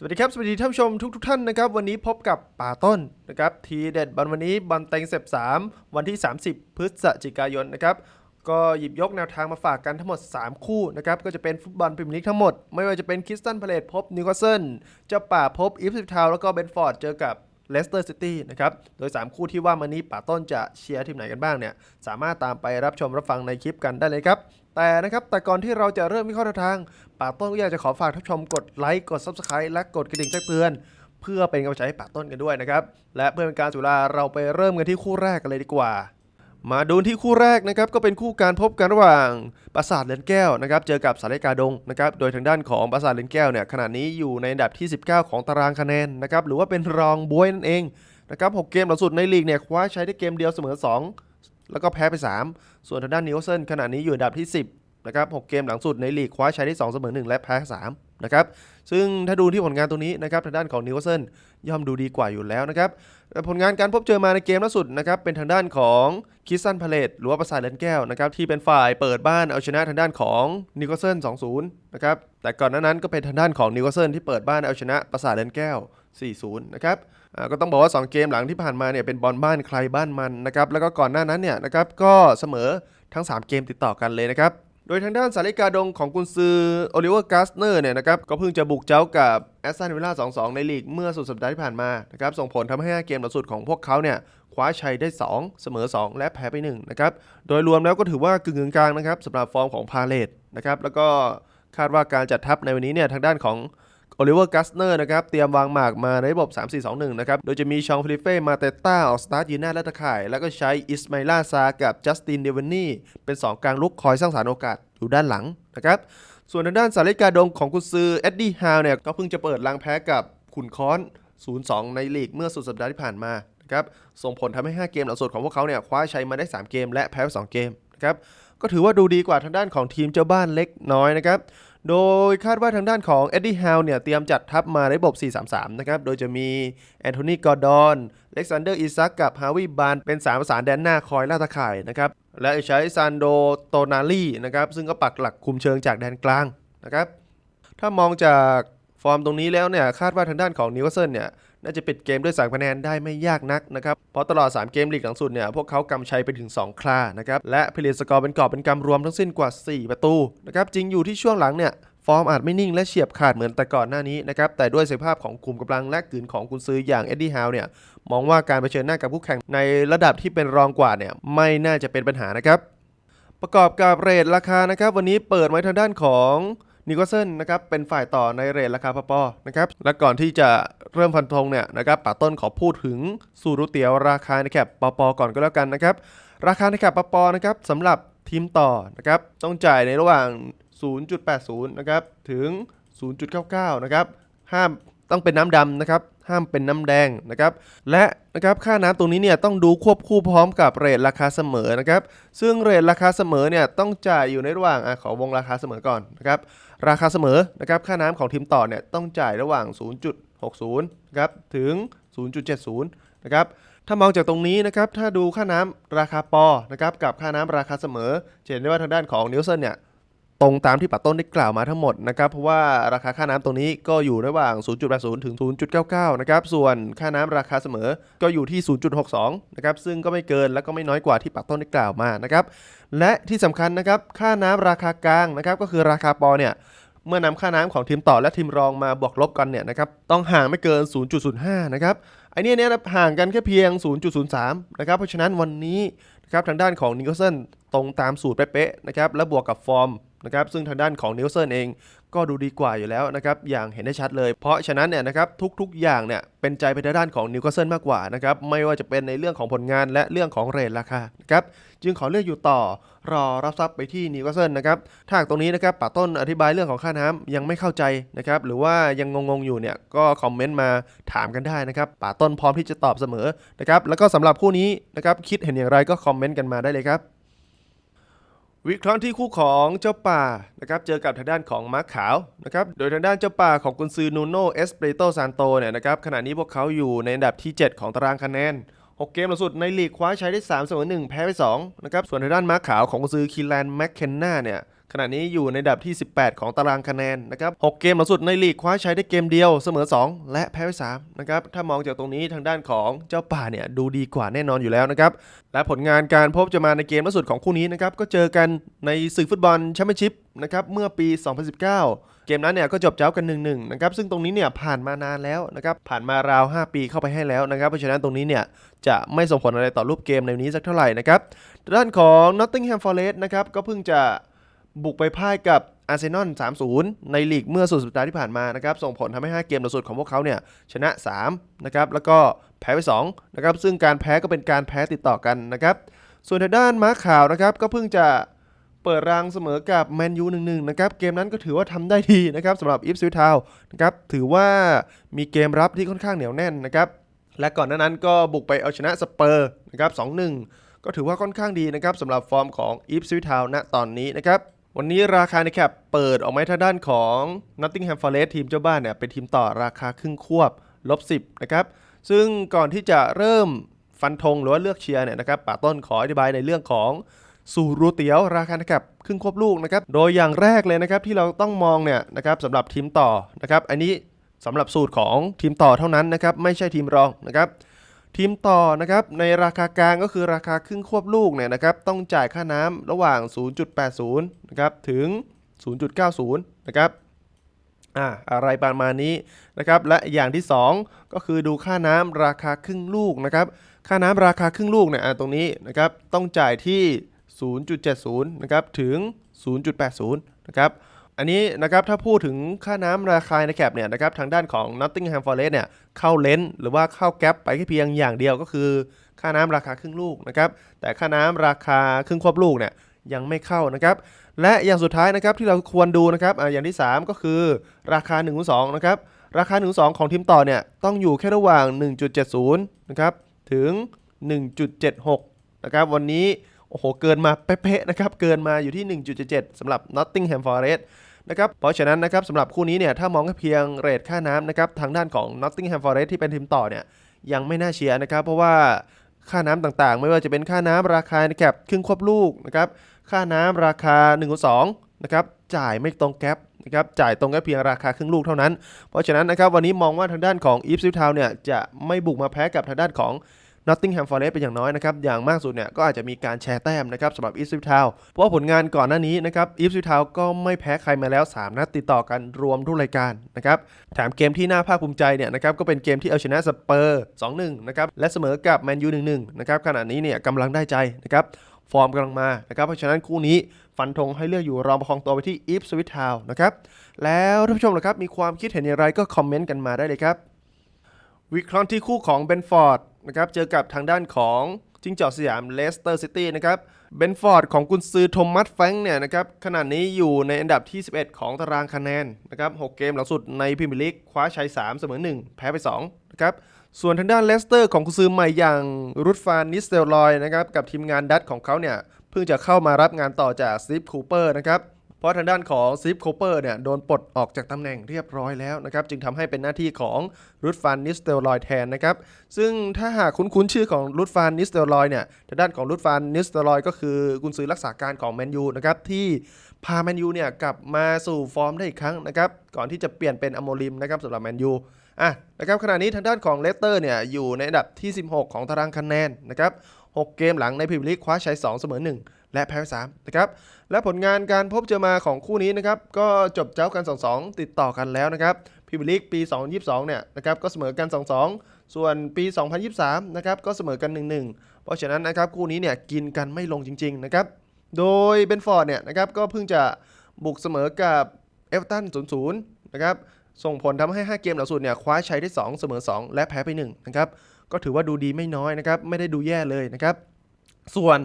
สวัสดีครับ สวัสดีท่านผู้ชมทุกทท่านนะครับ วันนี้พบกับป่าต้นนะครับ ทีเด็ดบอลวันนี้บอลเต็งเสบ3วันที่ 30 พฤศจิกายนนะครับ ก็หยิบยกแนวทางมาฝากกันทั้งหมด 3 คู่นะครับ ก็จะเป็นฟุตบอลพรีเมียร์ลีกทั้งหมด ไม่ว่าจะเป็นคริสตันพาเลตพบนิวคาสเซิลเจ้าป่าพบอีฟสิบทาวแล้วก็เบนฟอร์ดเจอกับ เลสเตอร์ซิตี้นะครับ โดย 3 คู่ที่ว่ามานี้ป่าต้นจะเชียร์ทีมไหนกันบ้างเนี่ย สามารถตามไปรับชมรับฟังในคลิปกันได้เลยครับ แต่นะครับ แต่ก่อนที่เราจะเริ่มวิเคราะห์ทาง ป่าต้นก็อยากจะขอฝากท่านชมกดไลค์ กด Subscribe และกดกระดิ่งแจ้งเตือน เพื่อเป็นกำลังใจให้ป่าต้นกันด้วยนะครับ และเพื่อเป็นการสุราเราไปเริ่มกันที่คู่แรกกันเลยดีกว่า มาดูที่คู่แรกนะครับก็เป็นคู่การพบกันระหว่างปราสาทเลนแก้วนะครับเจอกับสารเลกาดงนะครับโดยทางด้านของปราสาทเลนแก้วเนี่ยขณะนี้อยู่ในอันดับที่ 19 ของตารางคะแนนนะครับหรือว่าเป็นรองบวยนั่นเองนะครับ6เกมหลังสุดในลีกเนี่ยคว้าใช้ได้เกมเดียวเสมอ 2 แล้วก็แพ้ไป 3 ส่วนทางด้านนิวเซนขณะนี้อยู่อันดับที่ 10 นะครับ6เกมหลังสุดในลีกคว้าชัยได้2เสมอ1และแพ้3นะครับซึ่งถ้าดูที่ผลงานตรงนี้นะครับทางด้านของนิวคาสเซิลย่อมดูดีกว่าอยู่แล้วนะครับแต่ผลงานการพบเจอมาในเกมล่าสุดนะครับเป็นทางด้านของคิสซันพาเลตหรือว่าประสาทเลนแก้วนะครับที่เป็นฝ่ายเปิดบ้านเอาชนะทางด้านของนิวคาสเซิล2-0นะครับแต่ก่อนหน้านั้นก็เป็นทางด้านของนิวคาสเซิลที่เปิดบ้านเอาชนะประสาทเลนแก้ว4-0 นะครับก็ต้องบอกว่า 2 เกมหลังที่ผ่านมาเนี่ยเป็นบอลบ้านใครบ้านมันนะครับ แล้วก็ก่อนหน้านั้นเนี่ยนะครับก็เสมอทั้ง 3 เกมติดต่อกันเลยนะครับ โดยทางด้านสาริกาดงของกุนซือโอลิเวอร์กาสเนอร์เนี่ยนะครับก็เพิ่งจะบุกเจ้ากับแอสตันวิลล่า 2-2 ในลีกเมื่อสุดสัปดาห์ที่ผ่านมานะครับส่งผลทำให้ 5 เกมล่าสุดของพวกเขาเนี่ยคว้าชัยได้ 2 เสมอ 2 และแพ้ไป1นะครับโดยรวมแล้วก็ถือว่ากึ่งกลางนะครับสำหรับฟอร์มของพาเลตนะครับแล้วก็คาดว่าการจัดทัพในวันนี้เนี่ยทางด้านของ โอลิเวอร์กัสเนอร์นะครับเตรียมวางหมากมาในระบบ 3-4-2-1 นะครับ โดยจะมีชองฟิลิเฟ่มาเตต้าออกสตาร์ทยืนหน้าและตะข่าย แล้วก็ใช้อิสมาอิลาซากับจัสตินเดวานี่เป็น 2 กลางลุกคอยสร้างสรรค์โอกาสอยู่ด้านหลังนะครับส่วนทางด้านสาริกาดงของกุซือเอ็ดดี้ฮาวเนี่ยก็เพิ่งจะเปิดลังแพ้กับขุนค้อน 0-2 ในลีกเมื่อสุดสัปดาห์ที่ผ่านมานะครับส่งผลทำให้ 5 เกมหลังสุดของพวกเขาเนี่ยคว้าชัยมาได้ 3 เกมและแพ้ไป2เกมนะครับก็ถือว่าดูดีกว่าทางด้านของทีมเจ้าบ้านเล็กน้อยนะครับ โดยคาดว่าทางด้านของเอ็ดดี้ฮาวเนี่ยเตรียมจัดทัพมาในระบบ 4-3-3 นะครับ โดยจะมีแอนโทนีกอร์ดอนเล็กซานเดอร์อิซักกับฮาวิบานเป็น3ประสานแดนหน้าคอยล่าตะข่ายนะครับ และใช้ซานโดโตนาลีนะครับ ซึ่งก็ปักหลักคุมเชิงจากแดนกลางนะครับ ถ้ามองจากฟอร์มตรงนี้แล้วเนี่ยคาดว่าทางด้านของนิวคาสเซิลเนี่ย น่าจะปิดเกมด้วย3คะแนนได้ไม่ยากนักนะครับ เพราะตลอด 3 เกมลีกหลังสุดเนี่ยพวกเขากำชัยไปถึง 2 ครานะครับ และผลิตสกอร์เป็นกอบเป็นกำรวมทั้งสิ้นกว่า 4 ประตูนะครับจริงอยู่ที่ช่วงหลังเนี่ยฟอร์มอาจไม่นิ่งและเฉียบขาดเหมือนแต่ก่อนหน้านี้นะครับ แต่ด้วยศักยภาพของกลุ่มกำลังและกลืนของกุนซืออย่างเอ็ดดี้ฮาวเนี่ย มองว่าการเผชิญหน้ากับคู่แข่งในระดับที่เป็นรองกว่าเนี่ยไม่น่าจะเป็นปัญหานะครับ ประกอบกับเรทราคานะครับ วันนี้เปิดไว้ทางด้านของ นิโคเซนนะครับเป็นฝ่ายต่อในเรทราคาปอนะครับและก่อนที่จะเริ่มฟันธงเนี่ยนะครับป่าต้นขอพูดถึงสูรุเตียวราคาในแคปปอก่อนก็แล้วกันนะครับราคาในแคปปอนะครับสำหรับทีมต่อนะครับต้องจ่ายในระหว่าง 0.80 นะครับ ถึง 0.99 นะครับ ห้ามต้องเป็นน้ำดำนะครับ ห้ามเป็นน้ำแดงนะครับ และนะครับค่าน้ำตรงนี้เนี่ยต้องดูควบคู่พร้อมกับเรทราคาเสมอนะครับ ซึ่งเรทราคาเสมอเนี่ยต้องจ่ายอยู่ในระหว่างอขอวงราคาเสมอก่อนนะครับ ราคาเสมอนะครับค่าน้ำของทีมต่อเนี่ยต้องจ่ายระหว่าง 0.60นะครับถึง 0.70นะครับถ้ามองจากตรงนี้นะครับถ้าดูค่าน้ำราคาปอนะครับกับค่าน้ำราคาเสมอจะเห็นได้ว่าทางด้านของนิวเซนเนี่ย ตรงตามที่ปัดต้นได้กล่าวมาทั้งหมดนะครับเพราะว่าราคาค่าน้ำตรงนี้ก็อยู่ระหว่าง 0.80 ถึง 0.99 นะครับส่วนค่าน้ำราคาเสมอก็อยู่ที่ 0.62 นะครับซึ่งก็ไม่เกินและก็ไม่น้อยกว่าที่ปัดต้นได้กล่าวมานะครับและที่สำคัญนะครับค่าน้ำราคากลางนะครับก็คือราคาปอเนี่ยเมื่อนำค่าน้ำของทีมต่อและทีมรองมาบวกลบกันเนี่ยนะครับต้องห่างไม่เกิน 0.05 นะครับไอเนี่ยเนี่ยห่างกันแค่เพียง 0.03 นะครับเพราะฉะนั้นวันนี้นะครับทางด้านของนิโคลเซนตรงตามสูตรเป๊ะๆนะครับและบวกกับฟอร์ม นะครับซึ่งทางด้านของนิโคลเซนเองก็ดูดีกว่าอยู่แล้วนะครับอย่างเห็นได้ชัดเลย เพราะฉะนั้นเนี่ยนะครับทุกๆอย่างเนี่ยเป็นใจไปทางด้านของนิวคาสเซิลมากกว่านะครับไม่ว่าจะเป็นในเรื่องของผลงานและเรื่องของเรทราคานะครับจึงขอเลือกอยู่ต่อรอรับทรัพย์ไปที่นิวคาสเซิลนะครับถ้าหากตรงนี้นะครับป่าต้นอธิบายเรื่องของค่าน้ำยังไม่เข้าใจนะครับหรือว่ายังงงๆอยู่เนี่ยก็คอมเมนต์มาถามกันได้นะครับป่าต้นพร้อมที่จะตอบเสมอนะครับแล้วก็สำหรับคู่นี้นะครับคิดเห็นอย่างไรก็คอมเมนต์กันมาได้เลยครับ วิเคราะห์ที่คู่ของเจ้าป่านะครับเจอกับทางด้านของม้าขาวนะครับโดยทางด้านเจ้าป่าของกุนซือนูโนเอสเปรโตซานโตเนี่ยนะครับขณะนี้พวกเขาอยู่ในอันดับที่ 7 ของตารางคะแนน 6 เกมล่าสุดในลีกคว้าชัยได้3เสมอ1แพ้ไป2นะครับส่วนทางด้านม้าขาวของกุซือคิแลนแมคเคนนาเนี่ยขณะนี้อยู่ในดับที่ 18 ของตารางคะแนนนะครับ 6 เกมหลังสุดในลีกคว้าชัยได้เกมเดียวเสมอ 2 และแพ้ไป3นะครับ ถ้ามองจากตรงนี้ทางด้านของเจ้าป่าเนี่ยดูดีกว่าแน่นอนอยู่แล้วนะครับ และผลงานการพบจะมาในเกมล่าสุดของคู่นี้นะครับ ก็เจอกันในศึกฟุตบอลแชมเปี้ยนชิพนะครับเมื่อปี 2019 เกมนั้นเนี่ยก็จบเจ้ากัน1-1นะครับซึ่งตรงนี้เนี่ยผ่านมานานแล้วนะครับผ่านมาราว 5 ปีเข้าไปให้แล้วนะครับเพราะฉะนั้นตรงนี้เนี่ยจะไม่ส่งผลอะไรต่อรูปเกมในนนี้สักเท่าไหร่นะครับด้านของ Nottingham Forest นะครับก็เพิ่งจะบุกไปพ่ายกับอาร์เซนอล 3-0 ในลีกเมื่อสุดสัปดาห์ที่ผ่านมานะครับ ส่งผลทำให้ 5 เกมล่าสุดของพวกเขาเนี่ยชนะ 3 นะครับ แล้วก็แพ้ไป 2 นะครับ ซึ่งการแพ้ก็เป็นการแพ้ติดต่อกันนะครับ ส่วนทางด้านม้าขาวนะครับ ก็เพิ่งจะ เปิดรังเสมอกับแมนยู1-1นะครับเกมนั้นก็ถือว่าทำได้ดีนะครับสำหรับอิฟซิทาวนะครับถือว่ามีเกมรับที่ค่อนข้างเหนียวแน่นนะครับและก่อนหน้านั้นก็บุกไปเอาชนะสเปอร์นะครับ2-1ก็ถือว่าค่อนข้างดีนะครับสำหรับฟอร์มของอีฟสวิทาวณตอนนี้นะครับวันนี้ราคาในแคปเปิดออกมาให้ทางด้านของ Nottingham Forest ทีมเจ้าบ้านเนี่ยเป็นทีมต่อราคาครึ่งควบลบ10นะครับซึ่งก่อนที่จะเริ่มฟันธงหรือว่าเลือกเชียร์เนี่ยนะครับป่าต้นขออธิบายในเรื่องของ สูตรรูเตียวราคาในแคปครึ่งควบลูกนะครับ โดยอย่างแรกเลยนะครับที่เราต้องมองเนี่ยนะครับสำหรับทีมต่อนะครับ อันนี้สำหรับสูตรของทีมต่อเท่านั้นนะครับ ไม่ใช่ทีมรองนะครับทีมต่อนะครับในราคากลางก็คือราคาครึ่งควบลูกเนี่ยนะครับต้องจ่ายค่าน้ำระหว่าง 0.80นะครับถึง 0.90นะครับอ่าอะไรประมาณนี้นะครับและอย่างที่ 2 ก็คือดูค่าน้ำราคาครึ่งลูกนะครับค่าน้ำราคาครึ่งลูกเนี่ยตรงนี้นะครับต้องจ่ายที่ 0.70 นะครับ ถึง 0.80 นะครับ อันนี้นะครับถ้าพูดถึงค่าน้ำราคาในแคปเนี่ยนะครับทางด้านของ Nottingham Forest เนี่ยเข้าเลนส์หรือว่าเข้าแก๊ปไปแค่เพียงอย่างเดียวก็คือ ค่าน้ำราคาครึ่งลูกนะครับแต่ค่าน้ำราคาครึ่งควบลูกเนี่ยยังไม่เข้านะครับและอย่างสุดท้ายนะครับที่เราควรดูนะครับออย่างที่ 3 ก็คือราคา1นึ่งสองนะครับราคา1นึ่งสองของทีมต่อเนี่ยต้องอยู่แค่ระหว่าง 1.70นะครับถึง 1.76นะครับวันนี้ โอ้โห เกินมาเป๊ะๆนะครับ เกินมาอยู่ที่ 1.77สำหรับ Nottingham Forest นะครับ เพราะฉะนั้นนะครับสำหรับคู่นี้เนี่ยถ้ามองแค่เพียงเรทค่าน้ำนะครับทางด้านของ Nottingham Forest ที่เป็นทีมต่อเนี่ยยังไม่น่าเชียร์นะครับ เพราะว่าค่าน้ำต่างๆ ไม่ว่าจะเป็นค่าน้ำราคาในแคปครึ่งควบลูกนะครับค่าน้ำราคา1นึ่งสองนะครับจ่ายไม่ตรงแก๊ปนะครับจ่ายตรงแค่เพียงราคาครึ่งลูกเท่านั้น เพราะฉะนั้นนะครับวันนี้มองว่าทางด้านของ e p s w i c h Town เนี่ยจะไม่บุกมาแพ้กับทางด้านของ Nottingham Forest เป็นอย่างน้อยนะครับ อย่างมากสุดเนี่ยก็อาจจะมีการแชร์แต้มนะครับสำหรับ e p s w i c h Town เพราะว่าผลงานก่อนหน้านี้นะครับ e p s w i c h Town ก็ไม่แพ้ใครมาแล้ว 3 นัดติดต่อกันรวมทุกรายการนะครับแถมเกมที่น่าภาคภูมิใจเนี่ยนะครับก็เป็นเกมที่เอาชนะสเปอร์2-1นะครับและเสมอกับแมนยู1-1นะครับขณะนี้เนี่ยกำลังได้ใจนะครับฟอร์มกำลังมานะครับเพราะฉะนั้นคู่นี้ฟันธงให้เลือกอยู่รองประคองตัวไปที่ e p s w i c h Town นะครับแล้วท่านผู้ชมล่ะครับมีความคิดเห็นอย่างไรก็คอมเมนต์กันมาได้เลยครับวิเคราะห์ที่คู่ของเบนฟอร์ด นะครับเจอกับทางด้านของจิงจอกสยามเลสเตอร์ซิตี้นะครับเบนฟอร์ดของกุนซือโทมัสแฟงเนี่ยนะครับขณะนี้อยู่ในอันดับที่ 11 ของตารางคะแนนนะครับ6เกมหลังสุดในพรีเมียร์ลีกคว้าชัย 3 เสมอ 1 แพ้ไป2นะครับส่วนทางด้านเลสเตอร์ของกุนซือใหม่อย่างรุดฟานนิสเตลรอยนะครับกับทีมงานดัตของเขาเนี่ยเพิ่งจะเข้ามารับงานต่อจากสตีฟคูเปอร์นะครับ เพราะทางด้านของซิฟโคเปอร์เนี่ยโดนปลดออกจากตำแหน่งเรียบร้อยแล้วนะครับ จึงทำให้เป็นหน้าที่ของรุดฟานนิสเตลรอยแทนนะครับ ซึ่งถ้าหากคุ้นๆชื่อของรุดฟานนิสเตลรอยเนี่ยทางด้านของรุดฟานนิสเตลรอยก็คือกุนซือรักษาการของแมนยูนะครับที่พาแมนยูเนี่ยกลับมาสู่ฟอร์มได้อีกครั้งนะครับก่อนที่จะเปลี่ยนเป็นอโมริมนะครับสำหรับแมนยูอะนะครับขณะนี้ทางด้านของเลสเตอร์เนี่ยอยู่ในอันดับที่ 16 ของตารางคะแนนนะครับ6เกมหลังในพรีเมียร์ลีกคว้าชัย2เสมอ1 และแพ้3นะครับและผลงานการพบเจอมาของคู่นี้นะครับก็จบเจ้ากัน 2-2 ติดต่อกันแล้วนะครับพรีเมียร์ลีกปี 2022 เนี่ยนะครับก็เสมอกัน 2-2 ส่วนปี 2023 นะครับก็เสมอกัน 1-1 เพราะฉะนั้นนะครับคู่นี้เนี่ยกินกันไม่ลงจริงๆนะครับโดยเบนฟอร์ดเนี่ยนะครับก็เพิ่งจะบุกเสมอกับเอเวอร์ตัน 0-0 นะครับส่งผลทำให้ 5 เกมหลังสุดเนี่ยคว้าชัยได้ 2 เสมอ 2 และแพ้ไป1นะครับก็ถือว่าดูดีไม่น้อยนะครับไม่ได้ดูแย่เลยนะครับ ส่วน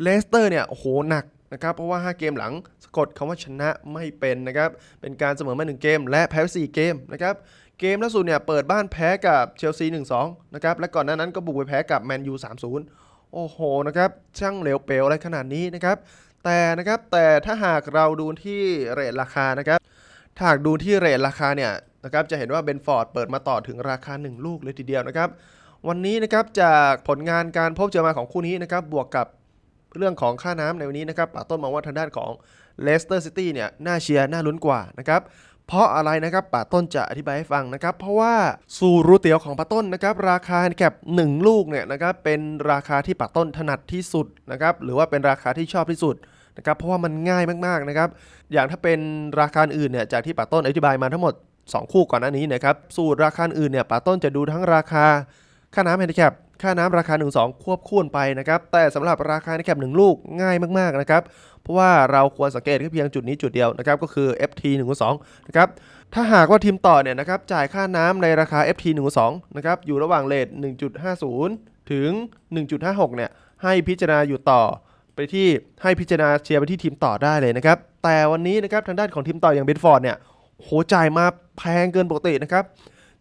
เลสเตอร์เนี่ยโอ้โหหนักนะครับเพราะว่า 5 เกมหลังสะกดคำว่าชนะไม่เป็นนะครับเป็นการเสมอมา1เกม และแพ้4เกมนะครับเกมล่าสุดเนี่ยเปิดบ้านแพ้กับเชลซี 1-2 นะครับและก่อนหน้านั้นก็บุกไปแพ้กับแมนยู 3-0 โอ้โหนะครับช่างเหลวเปลวอะไรขนาดนี้นะครับแต่นะครับแต่ถ้าหากเราดูที่เรทราคานะครับถ้าหากดูที่เรทราคาเนี่ยนะครับจะเห็นว่าเบนฟอร์ดเปิดมาต่อถึงราคา 1 ลูกเลยทีเดียวนะครับ วันนี้นะครับจากผลงานการพบเจอมาของคู่นี้นะครับบวกกับเรื่องของค่าน้ำในวันนี้นะครับป่าต้นมองว่าทางด้านของเลสเตอร์ซิตี้เนี่ยน่าเชียร์น่าลุ้นกว่านะครับเพราะอะไรนะครับป่าต้นจะอธิบายให้ฟังนะครับเพราะว่าสูตรรูเตียวของป่าต้นนะครับราคาแคป1ลูกเนี่ยนะครับเป็นราคาที่ป่าต้นถนัดที่สุดนะครับหรือว่าเป็นราคาที่ชอบที่สุดนะครับเพราะว่ามันง่ายมากๆนะครับอย่างถ้าเป็นราคาอื่นเนี่ยจากที่ป่าต้นอธิบายมาทั้งหมด 2 คู่ก่อนหน้านี้นะครับสูตรราคาอื่นเนี่ยป่าต้นจะดูทั้งราคา ค่าน้ำแฮนดิแคปค่าน้ำราคา 1 2 ควบคู่กันไปนะครับ แต่สำหรับราคาแฮนดิแคป1ลูกง่ายมาก ๆ นะครับ เพราะว่าเราควรสังเกตแค่เพียงจุดนี้จุดเดียวนะครับ ก็คือ FT 1 2 นะครับ ถ้าหากว่าทีมต่อเนี่ยนะครับ จ่ายค่าน้ำในราคา FT 1 2 นะครับ อยู่ระหว่างเลท1.50 ถึง 1.56 เนี่ย ให้พิจารณาอยู่ต่อไปที่ให้พิจารณาเชียร์ไปที่ทีมต่อได้เลยนะครับ แต่วันนี้นะครับทางด้านของทีมต่ออย่างเบนฟอร์ดเนี่ยโหจ่ายมาแพงเกินปกตินะครับ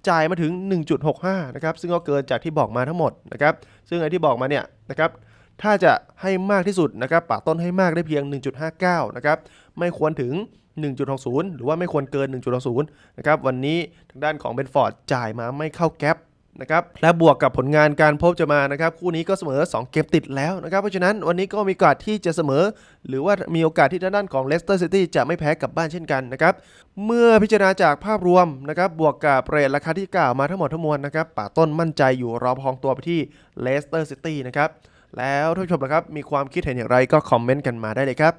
จ่ายมาถึง 1.65 นะครับ ซึ่งก็เกินจากที่บอกมาทั้งหมดนะครับ ซึ่งไอ้ที่บอกมาเนี่ยนะครับ ถ้าจะให้มากที่สุดนะครับปากต้นให้มากได้เพียง 1.59 นะครับ ไม่ควรถึง 1.60 หรือว่าไม่ควรเกิน 1.60 นะครับ วันนี้ทางด้านของเบนฟอร์ดจ่ายมาไม่เข้าแก๊ป นะครับและบวกกับผลงานการพบจะมานะครับคู่นี้ก็เสมอ 2 เกมติดแล้วนะครับเพราะฉะนั้นวันนี้ก็มีโอกาสที่จะเสมอ หรือว่ามีโอกาสที่ทางด้านของเลสเตอร์ซิตี้จะไม่แพ้กลับบ้านเช่นกันนะครับเมื่อพิจารณาจากภาพรวมนะครับบวกกับเรทราคาที่กล่าวมาทั้งหมดทั้งมวลนะครับป่าต้นมั่นใจอยู่รอพองตัวไปที่เลสเตอร์ซิตี้นะครับแล้วท่านผู้ชมนะครับมีความคิดเห็นอย่างไรก็คอมเมนต์กันมาได้เลยครับ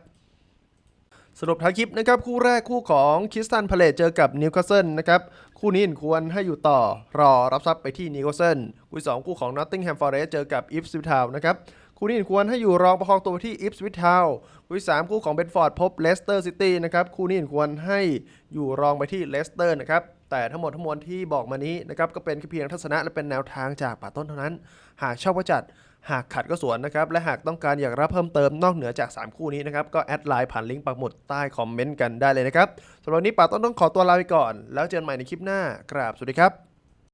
สรุปท้ายคลิปนะครับคู่แรกคู่ของคิสตันพาเลตเจอกับนิวคาสเซิลนะครับคู่นี้ควรให้อยู่ต่อรอรับทรัพย์ไปที่นิวคาสเซิลคู่สองคู่ของนอตติงแฮมฟอร์เรสเจอกับอิฟสวิทาวนะครับคู่นี้ควรให้อยู่รองประคองตัวไปที่อิฟสวิทาวคู่สามคู่ของเบนฟอร์ดพบเลสเตอร์ซิตี้นะครับคู่นี้ควรให้อยู่รองไปที่เลสเตอร์นะครับแต่ทั้งหมดทั้งมวลที่บอกมานี้นะครับก็เป็นแค่เพียงทัศนะและเป็นแนวทางจากป่าต้นเท่านั้น หากชอบก็จัด หากขัดก็สวนนะครับ และหากต้องการอยากรับเพิ่มเติมนอกเหนือจาก 3 คู่นี้นะครับ ก็แอดไลน์ผ่านลิงก์ปักหมุดใต้คอมเมนต์กันได้เลยนะครับสำหรับวันนี้ป่าต้นต้องขอตัวลาไปก่อน แล้วเจอกันใหม่ในคลิปหน้ากราบสวัสดีครับ